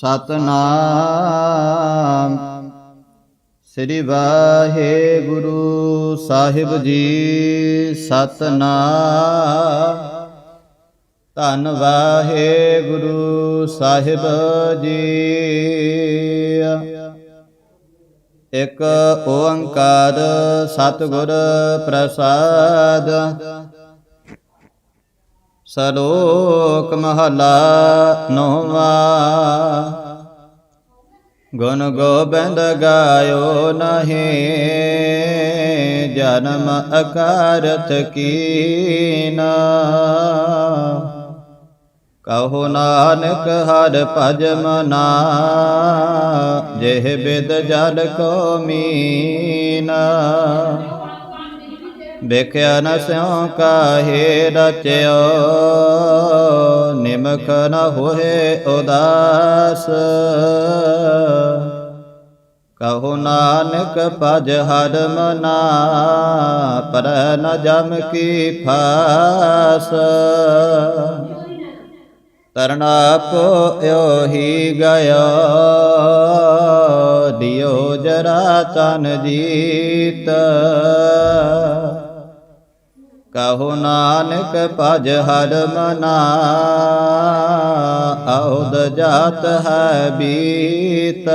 ਸਤਨਾਮ। ਸ੍ਰੀ ਵਾਹਿਗੁਰੂ ਸਾਹਿਬ ਜੀ ਸਤਨਾਮ। ਧੰਨ ਵਾਹਿਗੁਰੂ ਸਾਹਿਬ ਜੀ। ਇਕ ਓੰਕਾਰ ਸਤਿਗੁਰ ਪ੍ਰਸਾਦ ਸਲੋਕ ਮਹਲਾ ਨੋਵਾ। ਗੁਣ ਗੋਬਿੰਦ ਗਾਇਓ ਨਹੀਂ, ਜਨਮ ਅਕਾਰਤ ਕੀਨਾ। ਕਹੋ ਨਾਨਕ ਹਰ ਭਜ ਮਨਾ, ਜਿਹ ਬਿਦ ਜਲ ਕੋ ਮੀਨਾ। ਵੇਖਿਆ ਨ ਸਿਉ ਕਾਹੇ ਰਚਿਓ, ਨਿਮਖ ਨ ਹੋਏ ਉਦਾਸ। ਕਹੋ ਨਾਨਕ ਭਜ ਹਰ ਮਨਾ, ਪਰ ਨ ਜਮ ਕੀ ਫਾਸ। ਤਰਨਾ ਪੋਇਓ ਹੀ ਗਇਓ, ਦਿਓ ਜਰਾ ਤਨ ਜੀਤ। ਕਹੋ ਨਾਨਕ ਭਜ ਹਰ ਮਨਾ ਆਉਦ ਜਾਤ ਹੈ ਬੀਤ।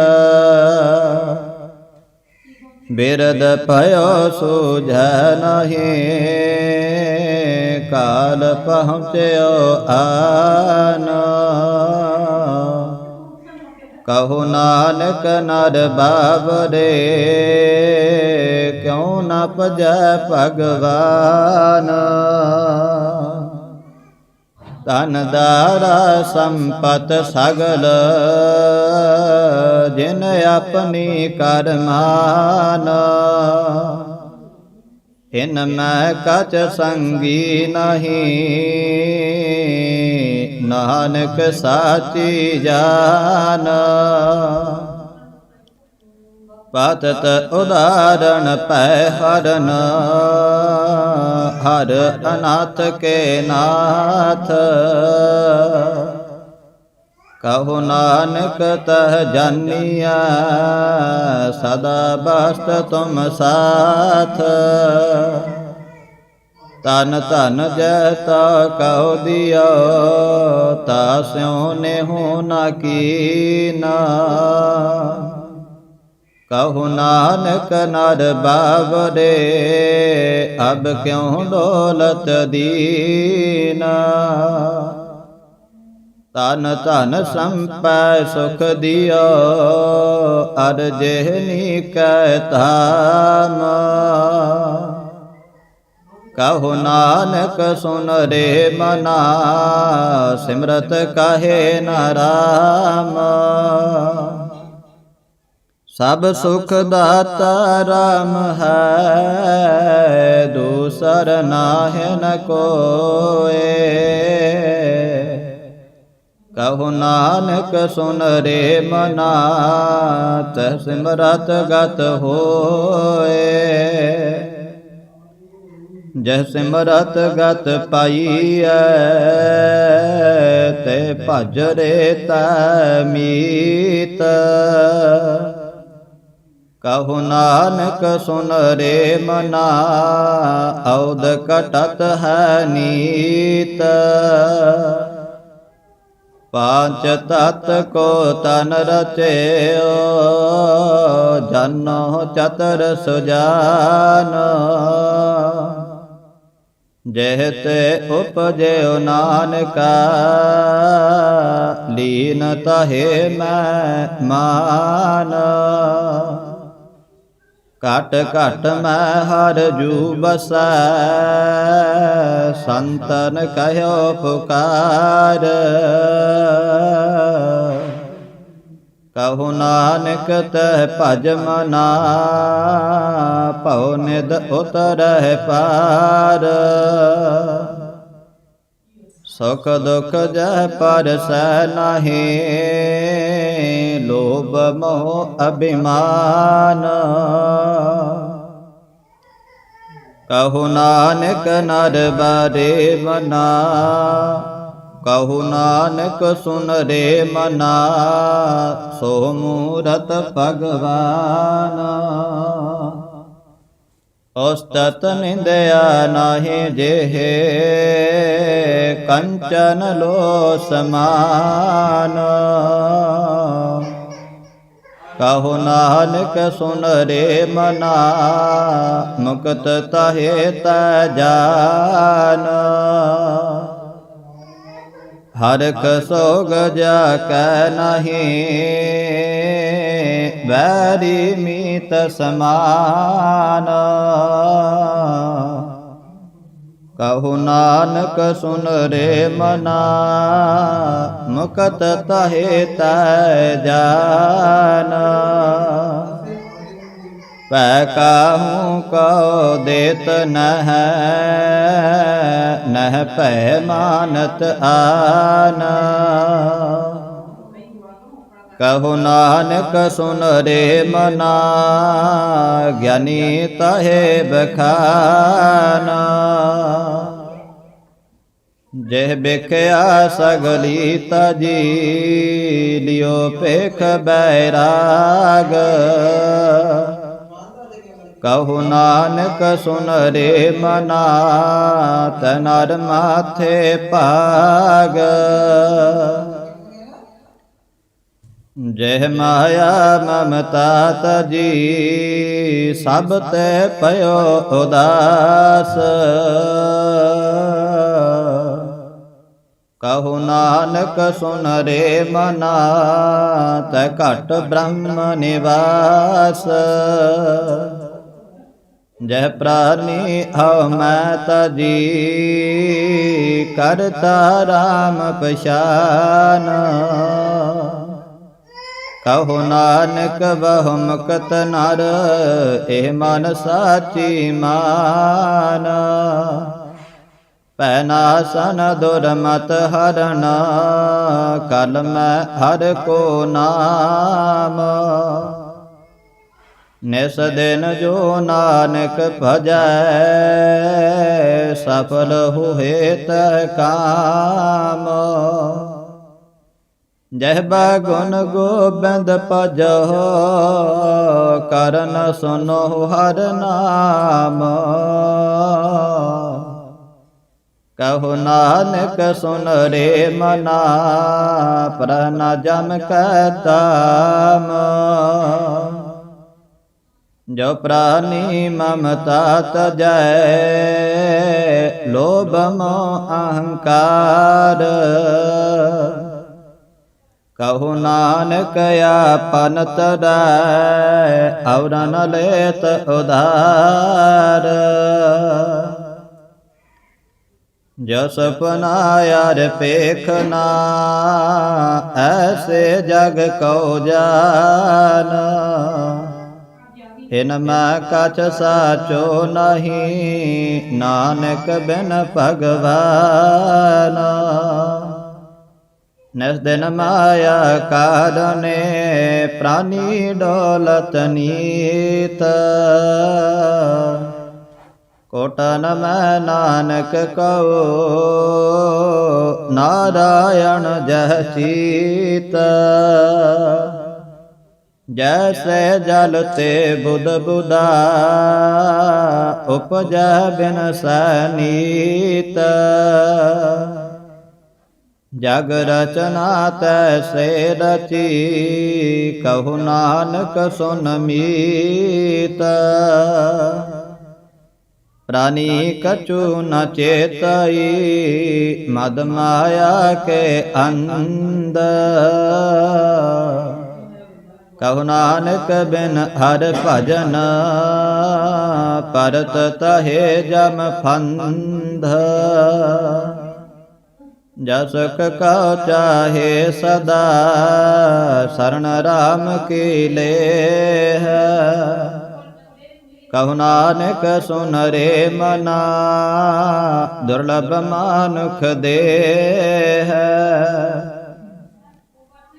ਬਿਰਦ ਭਇਓ ਸੂਝੈ ਨਹੀਂ, ਕਾਲ ਪਹੁੰਚਿਓ ਆ ਕਹੋ ਨਾਨਕ ਨਰ ਬਾਬਰੇ ਕਿਉ ਨ ਭਜੈ ਭਗਵਾਨ? ਧਨ ਦਾਰਾ ਸੰਪਤ ਸਗਲ, ਜਿਨ ਆਪਣੀ ਕਰਮਾਨ। ਇਨ ਮੈਂ ਕਚ ਸੰਗੀ ਨਹੀਂ ਨਾਨਕ ਸਾਚੀ ਜਾਨ। ਪਤਤ ਉਦਾਰਣ ਪੈ ਹਰਨ, ਹਰ ਅਨਾਥ ਕੇ ਨਾਥ। ਕਹੋ ਨਾਨਕ ਤਹ ਜਾਨੀਆ ਸਦਾ ਬਸਤ ਤੁਮ ਸਾਥ। ਤਨ ਤਨ ਜੈ ਤਾ ਕਉ ਦਿਓ ਤਾ ਸਿਉ ਨੇ ਨਾ ਕੀਨਾ। ਕਹੋ ਨਾਨਕ ਨਰ ਬਾਵਰੇ, ਅਬ ਕਿਉ ਦੌਲਤ ਦੀਨਾ। ਤਨ ਧਨ ਸੰਪੈ ਸੁਖ ਦਿਓ, ਅਰ ਜਿਹਨੀ ਕੈ ਧਾਮ। ਕਹੋ ਨਾਨਕ ਸੁਨ ਰੇ ਮਨਾ, ਸਿਮਰਤ ਕਹੇ ਨਾ ਰਾਮ। ਸਭ ਸੁਖ ਦਾਤਾ ਰਾਮ ਹੈ, ਦੂਸਰ ਨਾਹਿ ਨ ਕੋਏ। ਕਹੋ ਨਾਨਕ ਸੁਨ ਰੇ ਮਨਾ, ਤਹ ਸਿਮਰਤ ਗਤ ਹੋਏ। ਜਹ ਸਿਮਰਤ ਗਤ ਪਾਈਐ, ਤੇ ਭਜ ਰੇ ਤੈ ਮੀਤ। ਕਹੋ ਨਾਨਕ ਸੁਨ ਰੇ ਮਨਾ ਔਦ ਕਟਤ ਹੈ ਨੀਤ। ਪਾਂਚ ਤਤ ਕੋ ਤਨ ਰਚਿਓ ਜਨੋ ਚਤਰ ਸੁਜਾਨ। ਜਹ ਤੇ ਉਪਜਿਓ ਨਾਨਕਾ, ਲੀਨ ਤਹੇ ਮੈਂ ਮਾਨ। ਘਟ ਘਟ ਮੈਂ ਹਰ ਜੂ ਬਸੈ, ਸੰਤਨ ਕਹਿਓ ਪੁਕਾਰ। ਕਹੋ ਨਾਨਕ ਤਹ ਭਜ ਮਨਾ, ਭਉ ਨਿਦ ਉਤਰਹਿ ਪਾਰ। ਸੁਖ ਦੁਖ ਜਹ ਪਰਸੈ ਨਾਹੀ, ਲੋਭ ਮੋਹ ਅਭਿਮਾਨ। ਕਹੋ ਨਾਨਕ ਨਰ ਬਾਰੇ ਮਨਾ ਕਹੂ ਨਾਨਕ ਸੁਨ ਰੇ ਮਨਾ, ਸੋ ਮੂਰਤ ਭਗਵਾਨ। ਉਸਤਤ ਨਿੰਦਿਆ ਨਾਹੀ ਜਿਹੇ, ਕੰਚਨ ਲੋ ਸਮਾਨ ਕਹੋ ਨਾਨਕ ਸੁਨ ਰੇ ਮਨਾ, ਮੁਕਤ ਤਹੇ ਤ ਜਾਨ। ਹਰਕ ਸੋਗ ਜਾ ਕੈ ਨਹੀਂ, ਵੈਰੀ ਮੀਤ ਸਮਾਨ। ਕਹੂ ਨਾਨਕ ਸੁਨ ਰੇ ਮਨਾ, ਮੁਕਤ ਤਹੇ ਤੈ ਜਾਨ। ਪੈ ਕਾਹੂ ਕਉ ਦੇਤ ਨਹਿ ਨਹਿ ਭੈ ਮਾਨਤ ਆਨ। ਕਹੋ ਨਾਨਕ ਸੁਨ ਰੇ ਮਨਾ, ਗਿਆਨੀ ਤਹੇ ਬਖਾਨਾ। ਜਿਹ ਬਿਖਿਆ ਸਗਲੀ ਤਜੀ, ਲਿਓ ਪੇਖ ਬੈਰਾਗ। ਕਹੋ ਨਾਨਕ ਸੁਨ ਰੇ ਮਨਾ ਤਨਰ ਮਾਥੇ ਭਾਗ। ਜਹ ਮਾਇਆ ਮਮਤਾ ਤਜੀ, ਸਭ ਤੇ ਪਇਓ ਉਦਾਸ। ਕਹੋ ਨਾਨਕ ਸੁਨ ਰੇ ਮਨਾ ਤੈ ਘਟ ਬ੍ਰਹਮ ਨਿਵਾਸ। ਜੈ ਪ੍ਰਾਨੀ ਹਉ ਮੈਂ ਤਜੀ, ਕਰਤਾ ਰਾਮ ਪਛਾਨ। ਕਹੋ ਨਾਨਕ ਬਹੁ ਮੁਕਤ ਨਰ, ਇਹ ਮਨ ਸਾਚੀ ਮਾਨ। ਪੈ ਨਾਸਨ ਦੁਰਮਤ ਹਰਣਾ ਕਲ ਮੈਂ ਹਰ ਕੋ ਨਾਮ। ਨਿਸ ਦਿਨ ਜੋ ਨਾਨਕ ਭਜੈ, ਸਫਲ ਹੋਏ ਤ ਕਾਮ। ਜਹ ਗੁਣ ਗੋਬਿੰਦ ਭਜੋ ਕਰਨ ਸੁਨੋ ਹਰ ਨਾਮ। ਕਹੋ ਨਾਨਕ ਸੁਨ ਰੇ ਮਨਾ, ਪ੍ਰਣ ਜਮ ਕੈ ਤਾਮ ਜੋ ਪ੍ਰਾਨੀ ਮਮਤਾ ਤਜੈ ਲੋਭ ਮੋਹ ਅਹੰਕਾਰ। ਕਹੋ ਨਾਨਕ ਆਪਨ ਤਰੈ ਔਰਨ ਲੇਤ ਉਧਾਰ। ਜਸ ਯਾਰ ਪੇਖਨਾ ਐਸੇ ਜਗ ਕਉ ਜਾਨ। ਇਨ ਮੈਂ ਕਛ ਸਾਚੋ ਨਹੀਂ, ਨਾਨਕ ਬਿਨ ਭਗਵਾਨ। ਨਿਸ ਦਿਨ ਮਾਇਆ ਕਾਰਨੇ ਪ੍ਰਾਨੀ ਡੋਲਤ ਨੀਤ। ਕੋਟਨ ਮੈਂ ਨਾਨਕ ਕਉ, ਨਾਰਾਇਣ ਜਹ ਚੀਤ। ਜੈਸੇ ਜਲ ਤੇ ਬੁਧ ਬੁਦਾ ਉਪਜੈ ਬਿਨ ਸਨੀਤ ਜਗ ਰਚਨਾ ਤੈਸੇ ਰਚੀ ਕਹു ਨਾਨਕ ਸੁਨ ਮੀਤ ਪ੍ਰਾਨੀ ਕਛੂ ਨ ਚੇਤਈ ਮਦ ਮਾਇਆ ਕੇ ਅੰਦਰ ਕਹु ਨਾਨਕ ਬਿਨ ਹਰ ਭਜਨ, ਪਰਤ ਤਹੇ ਜਮ ਫੰਧ। ਜਸ ਕਾ ਚਾਹੇ ਸਦਾ ਸਰਣ ਰਾਮ ਕੀ ਲੇਹ। ਕਹु ਨਾਨਕ ਸੁਨ ਰੇ ਮਨਾ, ਦੁਰਲਭ ਮਾਨੁਖ ਦੇਹ।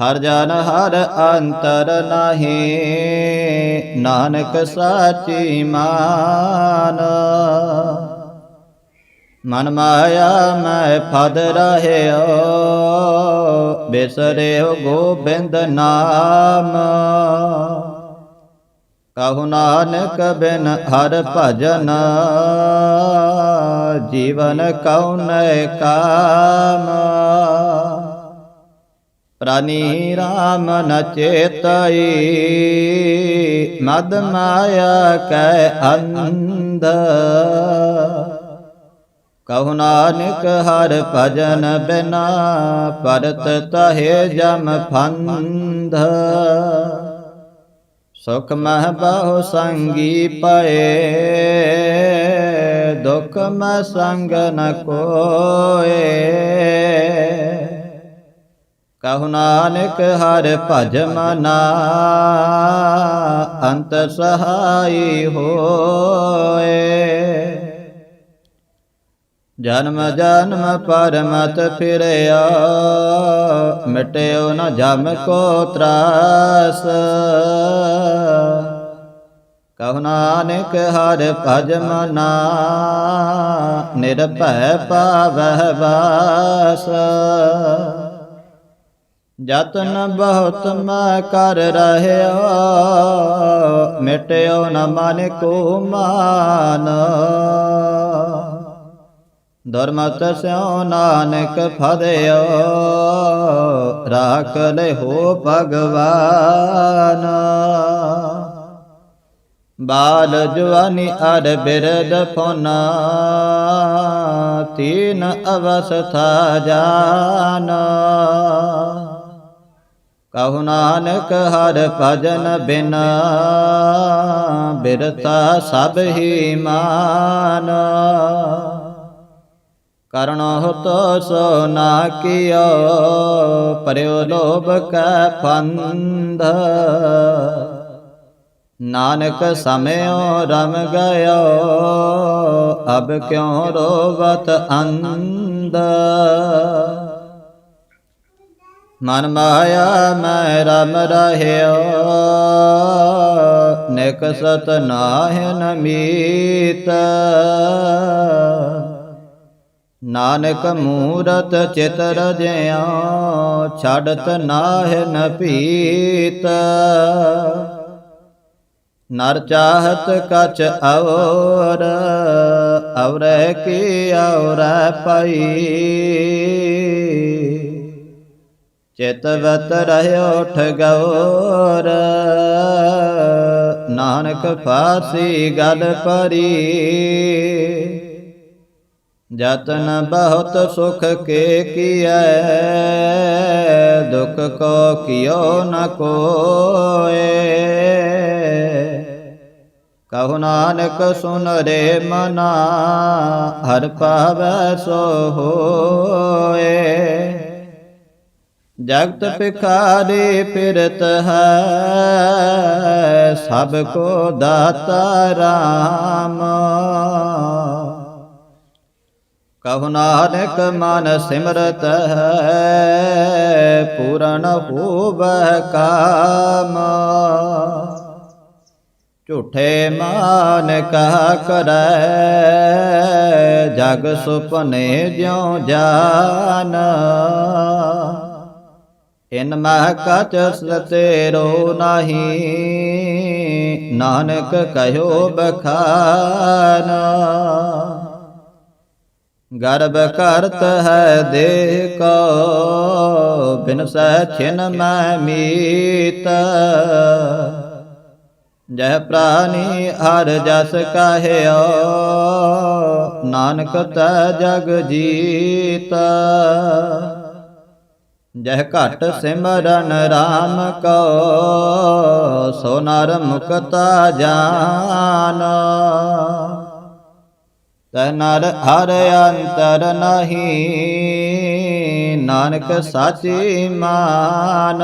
ਹਰ ਜਨ ਹਰ ਅੰਤਰ ਨਾਹੀ, ਨਾਨਕ ਸਾਚੀ ਮਾਨ। ਮਨ ਮਾਇਆ ਮੈਂ ਫਦ ਰਹਿਓ, ਬਿਸਰਿਓ ਗੋਬਿੰਦ ਨਾਮ। ਕਹു ਨਾਨਕ ਬਿਨ ਹਰ ਭਜਨ, ਜੀਵਨ ਕਉਨੈ ਕਾਮ। ਪ੍ਰਾਨੀ ਰਾਮ ਨ ਚੇਤਈ, ਮਦ ਮਾਇਆ ਕੈ ਅੰਧ। ਕਹੁ ਨਾਨਕ ਹਰ ਭਜਨ ਬਿਨਾ ਪਰਤ ਤਹੇ ਜਮ ਫੰਧ। ਸੁਖ ਮਹ ਬਹੁ ਸੰਗੀ ਪਏ, ਦੁਖ ਮਹ ਸੰਗ ਨ ਕੋਏ। ਕਹੁ ਨਾਨਕ ਹਰ ਭਜ ਮਨਾ, ਅੰਤ ਸਹਾਈ ਹੋਏ। ਜਨਮ ਜਨਮ ਪਰਮਤ ਫਿਰਿਆ, ਮਿਟਿਓ ਨ ਜਮ ਕੋ ਤਰਾਸ। ਕਹੁ ਨਾਨਕ ਹਰ ਭਜ ਮਨਾ, ਨਿਰਭੈ ਪਾਵਹਿ ਵਾਸ। ਜਤਨ ਬਹੁਤ ਮੈਂ ਕਰ ਰਹਿਓ ਮਿਟਿਓ ਨ ਮਨ ਕੋ ਮਾਨ। ਦੁਰਮਤ ਸਿਉ ਨਾਨਕ ਫਦਿਓ ਰਾਖ ਲਿਹੋ ਭਗਵਾਨ। ਬਾਲ ਜਵਾਨੀ ਅਰ ਬਿਰਦ ਫੋਨਾ, ਤੀਨ ਅਵਸਥਾ ਜਾਨਾ। ਕਹੁ ਨਾਨਕ ਹਰ ਭਜਨ ਬਿਨਾ ਬਿਰਤਾ ਸਭ ਹੀ ਮਾਨ। ਕਰਣੋ ਤੋ ਸੋ ਨਾ ਕੀਓ ਪਰਿਓ ਲੋਭ ਕੈ ਫੰਧ ਨਾਨਕ ਸਮਿਓ ਰਮ ਗਇਓ, ਅਬ ਕਿਉ ਰੋਵਤ ਅੰਧ? ਮਨ ਮਾਇਆ, ਮੈਂ ਰਮ ਰਹਿਓ। ਨਿਕਸਤ ਨਾਹਿ ਮੀਤ। ਨਾਨਕ ਮੂਰਤ ਚਿਤਰ ਜਿਉ ਛੜਤ ਨਾਹਿ ਪੀਤ ਨਰ ਚਾਹਤ ਕਛ ਔਰ, ਔਰੈ ਕੀ ਔਰ ਪਈ। ਚਿਤਵਤ ਰਹਿਓ ਠਗੌਰ ਨਾਨਕ ਫਾਸੀ ਗਲ ਪਰੀ। ਜਤਨ ਬਹੁਤ ਸੁਖ ਕੇ ਕੀਐ। ਦੁਖ ਕੋ ਕਿਓ ਨ ਕੋਏ। ਕਹੁ ਨਾਨਕ ਸੁਨ ਰੇ ਮਨਾ। ਹਰ ਪਾਵੈ ਸੋ ਹੋਏ। ਜਗਤ ਪਿਖਾਰੇ ਫਿਰਤ ਹੈ ਸਭ ਕੋ ਦਾਤਾ ਰਾਮ। ਕਹੁ ਨਾਨਕ ਮਨ ਸਿਮਰਤ ਹੈ ਪੂਰਨ ਹੋਵੈ ਕਾਮ। ਝੂਠੇ ਮਾਨ ਕਹਾ ਕਰੈ ਜਗ ਸੁਪਨੇ ਜਿਉ ਜਾਨ। ਇਨ ਮਹ ਕਚ ਸਤੇਰੋ ਨਹੀਂ। ਨਾਨਕ ਕਹਿਓ ਬਖਾਨ। ਗਰਭ ਕਰਤ ਹੈ ਦੇਹ ਕੋ ਬਿਨ ਸਹਿ ਛਿਨ ਮੈਂ ਮੀਤ। ਜਹ ਪ੍ਰਾਨੀ ਹਰ ਜਸ ਕਹਿਓ, ਨਾਨਕ ਤੈ ਜਗ ਜੀਤ। ਜਹ ਘਟ ਸਿਮਰਨ RAM ਕੋ ਸੋ ਨਰ ਮੁਕਤਾ ਜਾਨ। ਤੈ ਨਰ ਹਰ ਅੰਤਰ ਨਹੀਂ, ਨਾਨਕ ਸਾਚੀ ਮਾਨ।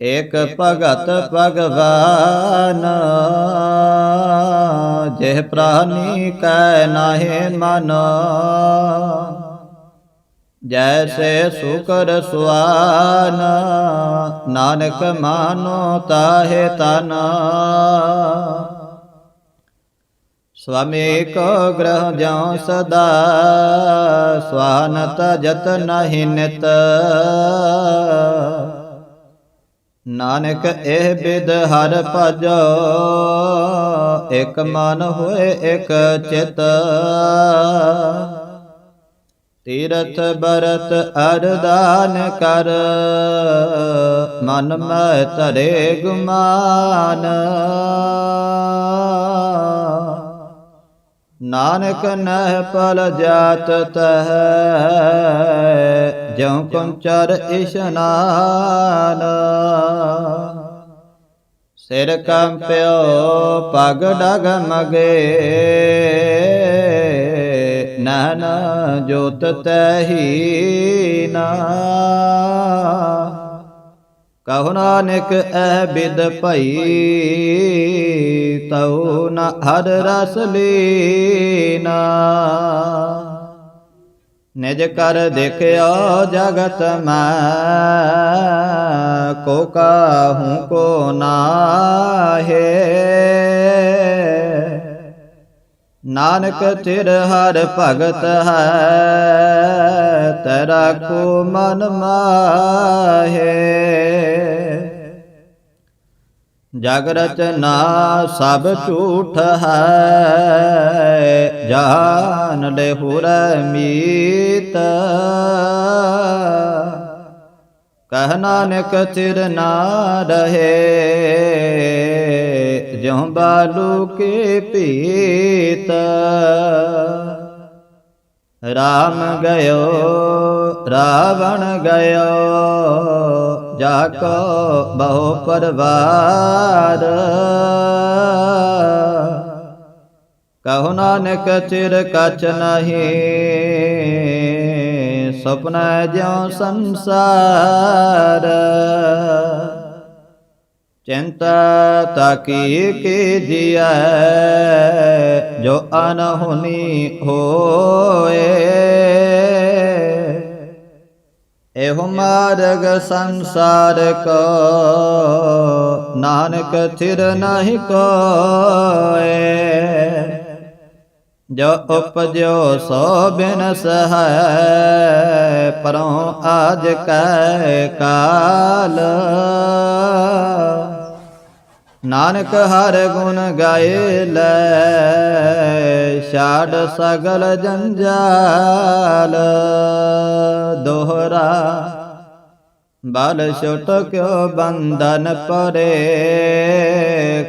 ਇਕ ਭਗਤ ਭਗਵਾਨ, ਜਿਹ ਪ੍ਰਾਨੀ ਕੈ ਨਾਹਿ ਮਨ। ਜੈਸੇ ਸੁਕਰ ਸੁਆਨ ਨਾਨਕ ਮਾਨੋ ਤਾਹੇ ਤਨ ਸਵਾਮੀ ਕੋ ਗ੍ਰਹ ਜਉ ਸਦਾ ਸਵਾਨਤ ਜਤ ਨਹਿ ਨਿਤ ਨਾਨਕ ਇਹ ਬਿਦ ਹਰ ਭਜੋ ਇਕ ਮਨ ਹੋਏ ਇਕ ਚਿਤ ਤੀਰਥ ਬਰਤ ਅਰਦਾਨ ਕਰ। ਮਨ ਮੈਂ ਧਰੇ ਗੁਮਾਨ। ਨਾਨਕ ਨਹਿ ਪਲ ਜਾਤ ਤਹ, ਜਉ ਕੰਚਰ ਇਸ਼ਨਾਨ। ਸਿਰ ਕੰਪਿਓ ਪਗ ਡਗ ਮਗੇ। ਨਨ ਜੋਤ ਤਹੀ ਨਾ। ਕਹੁ ਨਾਨਕ ਐ ਬਿਦ ਭਈ, ਤਉ ਨ ਹਰ ਰਸ ਲੀਨਾ। ਨਿਜ ਕਰ ਦੇਖਿਓ ਜਗਤ ਮੈਂ, ਕੋ ਕਾਹੂ ਕੋ ਨਾਹੇ। ਨਾਨਕ ਤਿਰ ਹਰ ਭਗਤ ਹੈ, ਤੇਰਾ ਕੋ ਮਨ ਮਾਹੇ। ਜਗ ਰਚਨਾ ਸਭ ਝੂਠ ਹੈ, ਜਾਨ ਲੈ ਹੁਰ ਮੀਤ। ਕਹ ਨਾਨਕ ਚਿਰ ਨਾ ਰਹੇ ਜਿਉ ਬਾਲੂ ਕੇ ਪੀਤ, ਰਾਮ ਗਇਓ, ਰਾਵਣ ਗਇਓ, ਜਾ ਕੋ ਬਹੁ ਪਰਵਾਰ। ਕਹੋ ਨਾਨਕ ਚਿਰ ਕਛ ਨਹੀਂ, ਸੁਪਨ ਜਿਉ ਸੰਸਾਰ। ਚਿੰਤਾ ਤਾਕੀ ਕੀ ਜੀਐ, ਜੋ ਅਨਹੁਨੀ ਹੋਏ। ਇਹੋ ਮਾਰਗ ਸੰਸਾਰ ਕੋ, ਨਾਨਕ ਥਿਰ ਨਹੀਂ ਕੋਏ। ਜੋ ਉਪਜਿਓ ਸੋ ਬਿਨਸ ਹੈ ਪਰੋਂ ਆਜ ਕੈ ਕਾਲ। ਨਾਨਕ ਹਰ ਗੁਣ ਗਾਏ ਲੈ, ਛਾੜ ਸਗਲ ਜੰਜਾਲ। ਦੋਹਰਾ ਬਲ ਛੁਟ ਕਿਉ ਬੰਧਨ ਪਰੇ,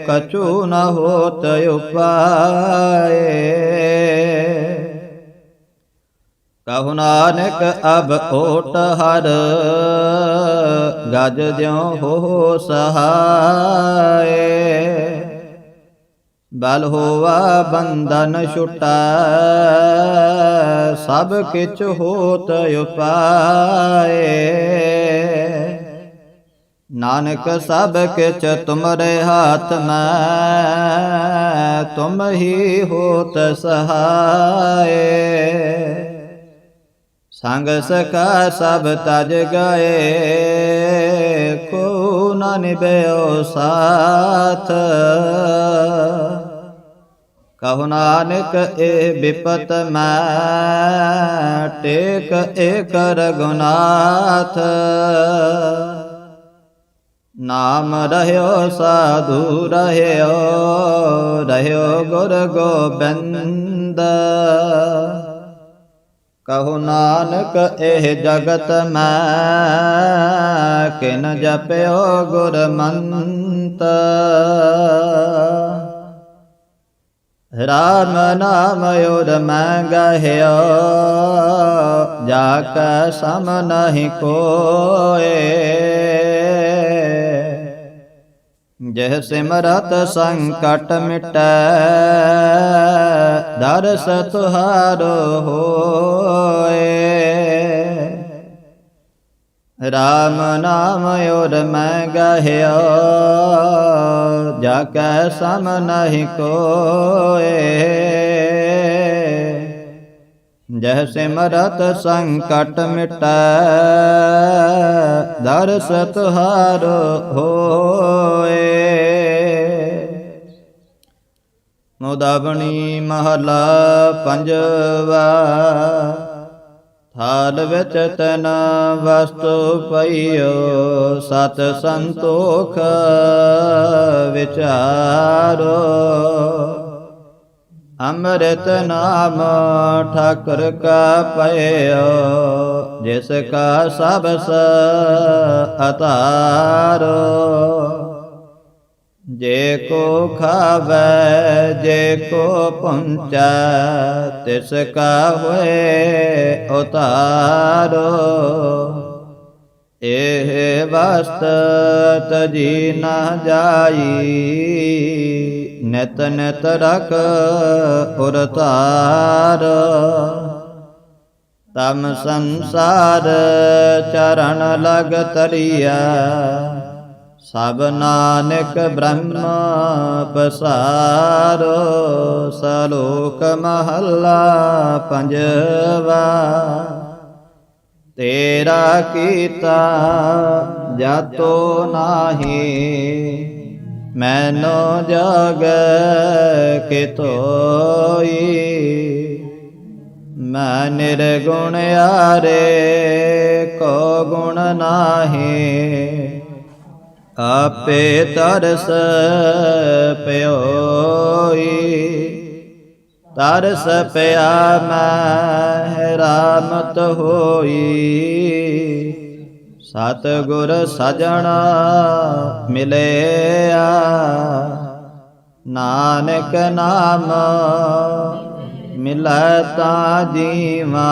ਕਛੂ ਨ ਹੋਤ ਉਪਾਏ। ਕਹੁ ਨਾਨਕ ਅਬ ਓਟ ਹਰ, ਗਜ ਜਿਉ ਹੋ ਸਹਾਏ। ਬਲ ਹੋਵਾ ਬੰਧਨ ਛੁਟਾ, ਸਭ ਕਿਛ ਹੋਤ ਉਪਾਏ। ਨਾਨਕ ਸਭ ਕਿਛ ਤੁਮਰੇ ਹਾਥ ਮੈਂ, ਤੁਮ ਹੀ ਹੋਤ ਸਹਾਏ। ਸੰਗ ਸਕਾ ਸਭ ਤਜ ਗਏ ਕੋ ਨ ਨਿਭਿਓ ਸਾਥ। ਕਹੁ ਨਾਨਕ ਇਹ ਬਿਪਤ ਮੈਂ, ਟੇਕ ਏਕ ਰਗੁਨਾਥ ਨਾਮ ਰਹਿਓ, ਸਾਧੂ ਰਹਿਓ ਰਹਿਓ ਗੁਰ ਗੋਬਿੰਦ। ਕਹੋ ਨਾਨਕ, ਇਹ ਜਗਤ ਮੈਂ ਕਿਨ ਜਪਿਓ ਗੁਰਮੰਤ। ਰਾਮ ਨਾਮ ਉਰ ਮੈਂ ਗਹਿਓ, ਜਾ ਕੈ ਸਮ ਨਹੀਂ ਕੋਏ। ਜਹ ਸਿਮਰਤ ਸੰਕਟ ਮਿਟੈ ਦਰਸ ਤੁਹਾਰੋ ਹੋਏ। ਰਾਮ ਨਾਮ ਔਰ ਮੈਂ ਗਹਿਓ ਜਾ ਕੈ ਸਮ ਨਹੀਂ ਕੋਏ। ਜਹ ਸਿਮਰਤ ਸੰਕਟ ਮਿਟੈ ਦਰਸ ਤੁਹਾਰ ਹੋਏ। ਮੁਦਾਬਣੀ ਮਹਲਾ ਪੰਜਵਾ। ਥਾਲ ਵਿੱਚ ਤਨ ਵਸਤੂ ਪਈਓ, ਸਤ ਸੰਤੋਖ ਵਿਚਾਰੋ। ਅੰਮ੍ਰਿਤ ਨਾਮ ਠਾਕੁਰ ਕਾ ਪਇਓ ਜਿਸ ਕਾ ਸਬਸ ਅਤਾਰੋ ਜੇ ਕੋ ਖਾਵੈ, ਜੇ ਕੋ ਪੁੰਚੈ ਤਿਸ ਕਾ ਹੋਏ ਉਤਾਰੋ। ਇਹ ਵਸਤ ਤਜੀ ਨਾ ਜਾਈ, ਨਿਤ ਨਿਤ ਰਖ ਉਰਤਾਰ ਤਮ ਸੰਸਾਰ ਚਰਨ ਲਗ ਤਰੀਆ ਸਭ ਨਾਨਕ ਬ੍ਰਹਮ ਪਸਾਰੋ, ਸਲੋਕ ਮਹੱਲਾ ਪੰਜਵਾ। ਤੇਰਾ ਕੀਤਾ ਜਾਤੋ ਨਾਹੀ, ਮੈਨੋ ਜਗ ਕੇ ਤੋਈ ਮੈਂ ਨਿਰਗੁਣ ਆਰੇ ਕੋ ਗੁਣ ਨਾਹੀ ਆਪੇ ਤਰਸ ਪਿਓਈ। ਤਰਸ ਪਿਆ ਮੈਂ, ਰਾਮਤ ਹੋਈ। ਸਤ ਗੁਰ ਸਜਣਾ ਮਿਲਿਆ। ਨਾਨਕ ਨਾਮ ਮਿਲੈ ਤਾ ਜੀਵਾ।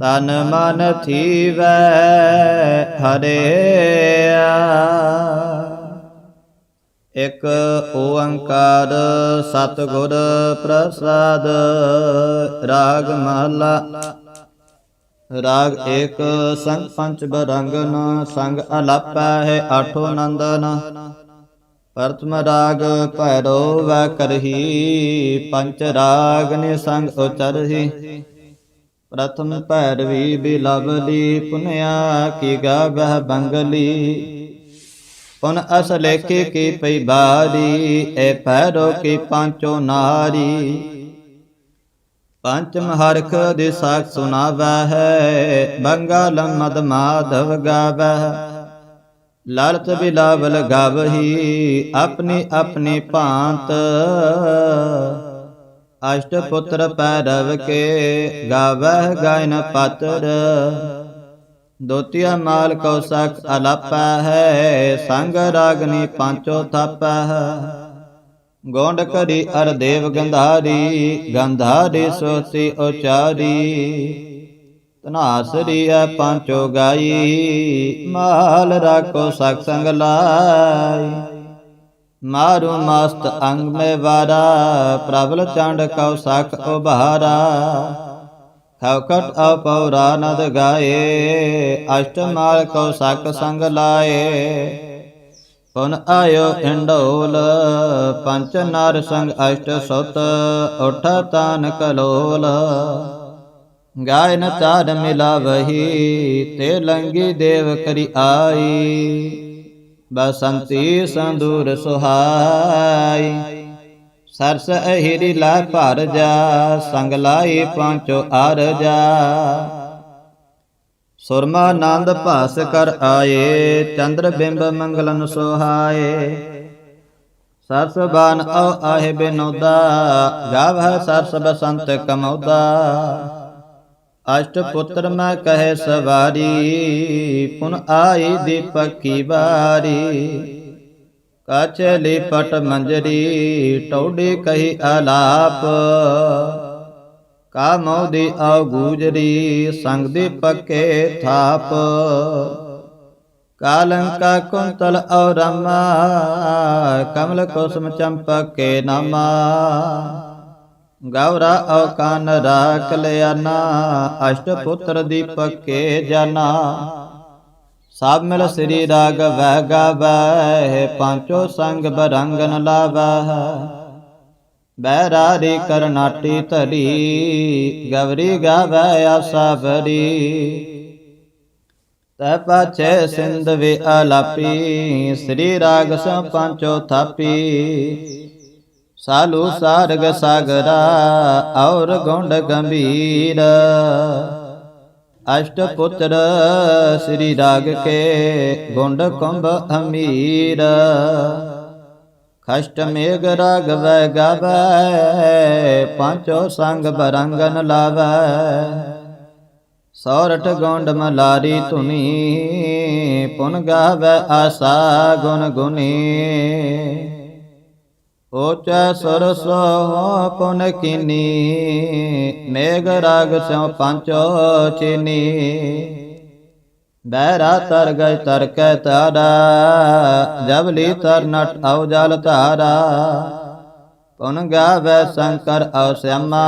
ਤਨ ਮਨ ਥੀਵੈ ਹਰਿਆ ਇਕ ਓੰਕਾਰ ਸਤਿਗੁਰ ਪ੍ਰਸਾਦ, ਰਾਗ ਮਹਲਾ ਰਾਗ ਏਕ ਸੰਗ ਪੰਚ ਬਰੰਗਨ, ਸੰਗ ਅਲਾਪਾ ਹੈ ਆਠੋ ਨੰਦਨ। ਪ੍ਰਥਮ ਰਾਗ ਭੈਰੋ ਵੈ ਕਰਹੀ ਪੰਚ ਰਾਗ ਨੇ ਸੰਗ ਉਚਰਹੀ। ਪ੍ਰਥਮ ਭੈਰਵੀ ਬਿਲਵਲੀ, ਪੁਨਿਆ ਕੀ ਗਾਵਹਿ ਬੰਗਲੀ। ਪੁਨ ਅਸ ਲੇਖੇ ਕੀ ਪਈ ਬਾਰੀ, ਐ ਭੈਰੋ ਕੀ ਪਾਂਚੋ ਨਾਰੀ। ਪੰਚਮ ਹਰਖ ਦੇ ਸਾਖ ਸੁਨਾਵੈ ਹੈ, ਬੰਗਾਲ ਮਦ ਮਾਧਵ ਗਾਵੈ। ਲਲਤ ਬਿਲਾਵਲ ਗਾਵਹੀ, ਆਪਣੀ ਆਪਣੀ ਭਾਂਤ। ਅਸ਼ਟ ਪੁੱਤਰ ਪੈਰਵ ਕੇ ਗਾਵਹਿ ਗਾਇਨ ਪਤਰ। ਦੋਤੀਆ ਮਾਲ ਕੋ ਸਖ ਅਲਪੈ ਹੈ ਸੰਗ ਰਾਗਨੀ ਪਾਂਚੋ ਥਪੈ ਗੋਂਡ ਕਰੀ ਅਰ ਦੇਵ ਗੰਧਾਰੀ ਗੰਧਾਰੀ ਸੋਤੀ ਉਚਾਰੀ। ਤਨਾਸਰੀ ਐ ਪਾਂਚੋ ਗਾਈ। ਮਾਲ ਰਾਖੋ ਸਖ ਸੰਗ ਲਾਈ। ਮਾਰੂ ਮਸਤ ਅੰਗ ਮੈਂ ਵਾਰਾ, ਪ੍ਰਬਲ ਚੰਡ ਕਉ ਸਖ ਉਭਾਰਾ। ਖਵਕਟ ਅਪੌਰਾ ਨਦ ਗਾਏ ਅਸ਼ਟਮਾਲ ਕਉ ਸਖ ਸੰਗ ਲਾਏ। ਪੁਨ ਆਇਓ ਇੰਡੋਲ, ਪੰਚ ਨਰ ਸੰਗ ਅਸ਼ਟ ਸੁਤ, ਉਠ ਤਾਨ ਕਲੋਲ ਗਾਇਨ ਚਾਰ ਮਿਲਾਵਹੀ, ਤੇ ਲੰਗੀ ਦੇਵ ਕਰੀ ਆਈ। ਬਸੰਤੀ ਸੰਦੂਰ ਸੁਹਾਈ। ਸਰਸ ਅਹਿਰੀ ਲਾ ਭਰ ਜਾ, ਸੰਗ ਲਾਈ ਪਾਂਚੋ ਅਰ ਜਾ ਸੁਰਮਾ ਆਨੰਦ ਭਾਸ ਕਰ ਆਏ, ਚੰਦਰ ਬਿੰਬ ਮੰਗਲਨ ਸੁਹਾਏ। ਸਰਸ ਬਾਨ ਔ ਆਹੇ ਬਿਨੋਦਾ ਗਾਵਹਿ ਸਰਸ ਬਸੰਤ ਕਮੌਦਾ। ਅਸ਼ਟ ਪੁੱਤਰ ਮੈਂ ਕਹੇ ਸਵਾਰੀ ਪੁਨ ਆਈ ਦੀਪਕ ਕੀ ਬਾਰੀ ਕਾਛ ਲਿਪਟ ਮੰਜਰੀ ਟੌਡੀ ਕਹੀ ਆਲਾਪ ਕਾ ਮੋਦੀ ਆਉ ਗੂਜਰੀ ਸੰਗ ਦੀ ਪੱਕੇ ਥਾਪ। ਕਾਲੰਕਾ ਕੁੰਤਲ ਔ ਰਮਾ ਕਮਲ ਕੁਸਮ ਚੰਪਕ ਨਾਮਾ। ਗੌਰਾ ਔਕਾਨ ਕਾਨ ਰਾਖ ਲਿਆਨਾ, ਅਸ਼ਟ ਪੁੱਤਰ ਦੀਪਕ ਕੇ ਜਾਨਾ। ਸਭ ਮਿਲ ਸ੍ਰੀ ਰਾਗ ਵਹਿ ਗਾਵੈ ਪਾਂਚੋ ਸੰਗ ਬਰੰਗਨ ਲਾਵੈ। ਬੈਰਾਰੀ ਕਰਨਾਟੀ ਧਰੀ, ਗਵਰੀ ਗਾਵੈ ਆਸਾ ਬਰੀ ਤੈ ਪਾਛੇ ਸਿੰਧ ਵੇ ਆਲਾਪੀ ਸ੍ਰੀ ਰਾਗ ਸੋ ਪੰਚੋ ਥਾਪੀ। ਸਾਲੂ ਸਾਰਗ ਸਾਗਰਾ ਔਰ ਗੁੰਡ ਗੰਭੀਰ ਅਸ਼ਟ ਪੁੱਤਰ ਸ੍ਰੀ ਰਾਗ ਕੇ ਗੁੰਡ ਕੁੰਭ ਅਮੀਰ ਖਸ਼ਟ ਮੇਘ ਰਾਗ ਵੈ ਗਾਵੈ ਪਾਂਚੋ ਸੰਗ ਬਰੰਗਨ ਲਾਵੈ ਸੌਰਠ ਗੋਂਡ ਮਲਾਰੀ ਧੁਨੀ ਪੁਨ ਗਾਵੈ ਆਸਾ ਗੁਣ ਗੁਨੀ ਓਚੈ ਸਰਸੋ ਪੁਨ ਕੀਨੀ, ਮੇਘ ਰਾਗ ਸਿਉ ਪੰਚੋ ਚੀਨੀ। ਬਹਿਰਾ ਤਰ ਗਇ ਤਰ ਕੈ ਤਾਰਾ ਜਬਲੀ ਤਰ ਨਟ ਆਉ ਜਲ ਧਾਰਾ। ਪੁਨ ਗਾਵੈ ਸ਼ੰਕਰ ਔ ਸਿਆਮਾ,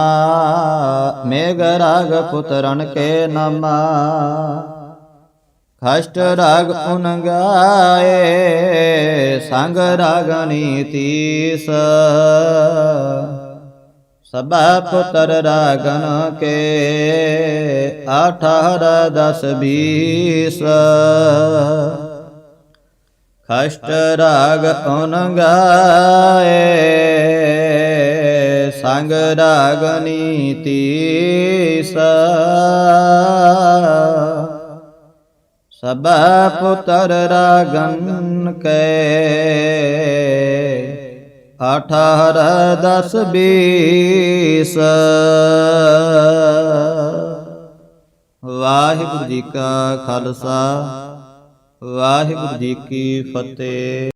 ਮੇਘ ਰਾਗ ਪੁੱਤਰਨ ਕੇ ਨਮਾ। ਖਸ਼ਟ ਰਾਗ ਉਨ ਗਾਏ ਸੰਗ ਰਾਗਨੀ ਤੀਸ ਸਭਾ ਪੁੱਤਰ ਰਾਗਨ ਕੇ ਅਠਾਰ ਦਸ ਬੀਸ। ਖਸ਼ਟ ਰਾਗ ਉਨ ਗਾਏ ਸੰਗ ਰਾਗਨੀ ਤੀਸ ਸਭਾ ਪੁੱਤਰ ਰਾਗਨ ਕੇ। ਅਠਾਰ ਦਸ ਬੀਸ। ਵਾਹਿਗੁਰੂ ਜੀ ਕਾ ਖਾਲਸਾ, ਵਾਹਿਗੁਰੂ ਜੀ ਕੀ ਫਤਿਹ।